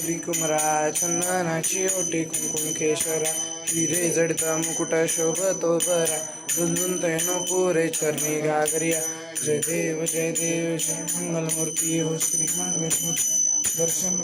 सुरी कुमरा चंदनाची ओटी कुंकुम केशरा हिरे जडता मुकुट शोभतो बरा झुंझुन तैनो पुरे चरणी गागरिया। जय देव जय देव जय मंगलमूर्ती हो श्री मंगलमूर्ती। दर्शन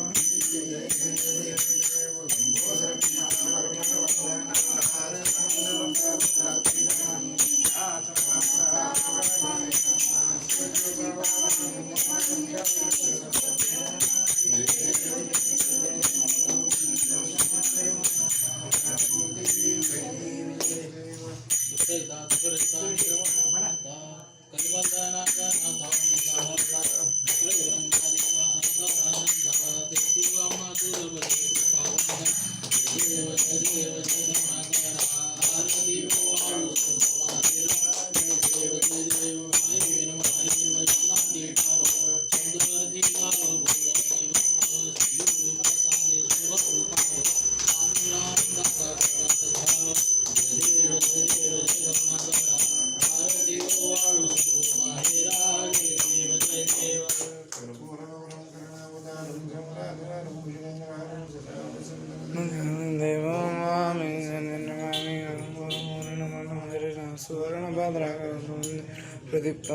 प्रदीप्त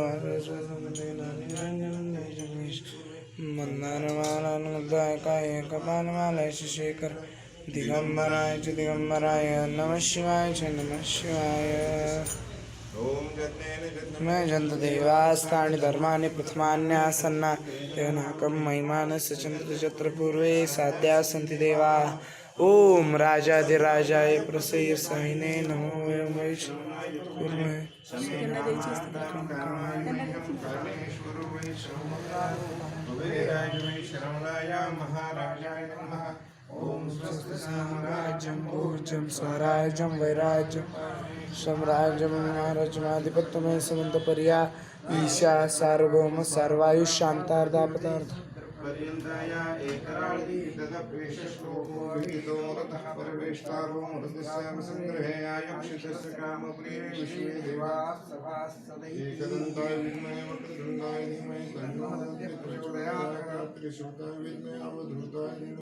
मंदारमालाय काय कपालमालय शेखर दिगंबराय च दिगंबराय नमः शिवाय च नमः शिवाय ओम जज्ञेन जज्ञ मैं जन्तदेवास्तानि धर्माणि प्रथमान्यासन्ना देवनाकं महिमानस्य चन्द्रचत्र पूर्वे साध्या सन्ति देवाः ॐ राजाधिराजाय प्रसय्य सहिने नमो वयं महाराजाय नमः ओम स्वस्ति साम्राज्यं भोज्यं स्वराज्यं वैराज्यं साम्राज्यं महाराजमाधिपत्यमय समन्तपर्या ईशा सार्वभौम सर्वायुष्शान्तार्धा पदार्थ पर्यन्ताय एकराळी तदप्रेष श्लोको विहितो रतः परवेष्टारो मृतस्याम सङ्ग्रहे आयक्षितस्य कामप्रिये विश्वे देवाः एकदन्ताय विद्महे वक्रतुण्डाय धीमहि तन्नो दन्ति प्रचोदयात् त्रिशूलाय विद्महे अवधूताय धीमहि